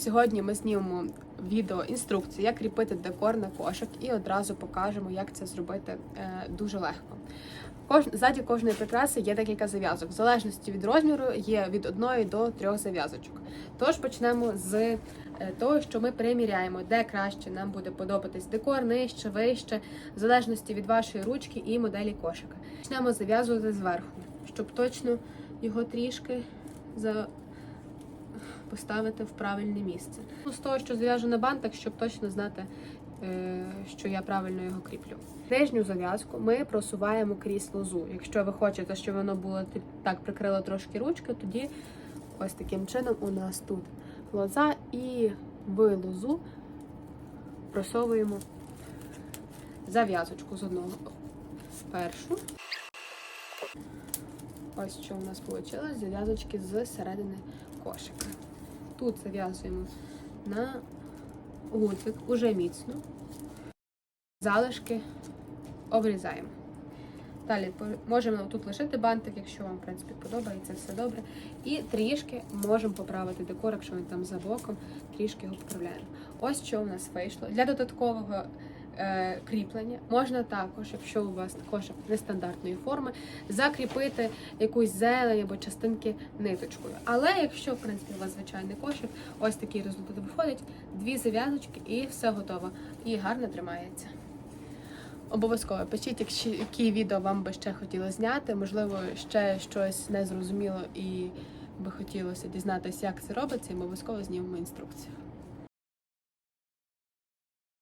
Сьогодні ми знімемо відео інструкцію, як кріпити декор на кошик, і одразу покажемо, як це зробити е, дуже легко. Кож... Ззаді кожної прикраси є декілька зав'язок. В залежності від розміру є від одної до трьох зав'язочок. Тож почнемо з е, того, що ми приміряємо, де краще нам буде подобатись декор, нижче, вище, в залежності від вашої ручки і моделі кошика. Почнемо зав'язувати зверху, щоб точно його трішки за поставити в правильне місце. Ну, з того, що зав'яжу на бантик, щоб точно знати, е, що я правильно його кріплю. Нижню зав'язку ми просуваємо крізь лозу. Якщо ви хочете, щоб воно було так прикрило трошки ручки, тоді ось таким чином у нас тут лоза і в лозу просовуємо зав'язочку з одного першу. Ось що у нас вийшло, зав'язочки з середини кошика. Тут зав'язуємо на гудзик уже міцно. Залишки обрізаємо. Далі можемо тут лишити бантик, якщо вам, в принципі, подобається все добре. І трішки можемо поправити декор, якщо він там за боком, трішки його поправляємо. Ось що у нас вийшло. Для додаткового кріплення можна також, якщо у вас кошик нестандартної форми, закріпити якусь зелень або частинки ниточкою. Але якщо, в принципі, у вас звичайний кошик, ось такий результат виходить, дві зав'язочки і все готово. І гарно тримається. Обов'язково пишіть, які відео вам би ще хотілося зняти. Можливо, ще щось незрозуміло і би хотілося дізнатися, як це робиться, і ми обов'язково знімемо інструкцію.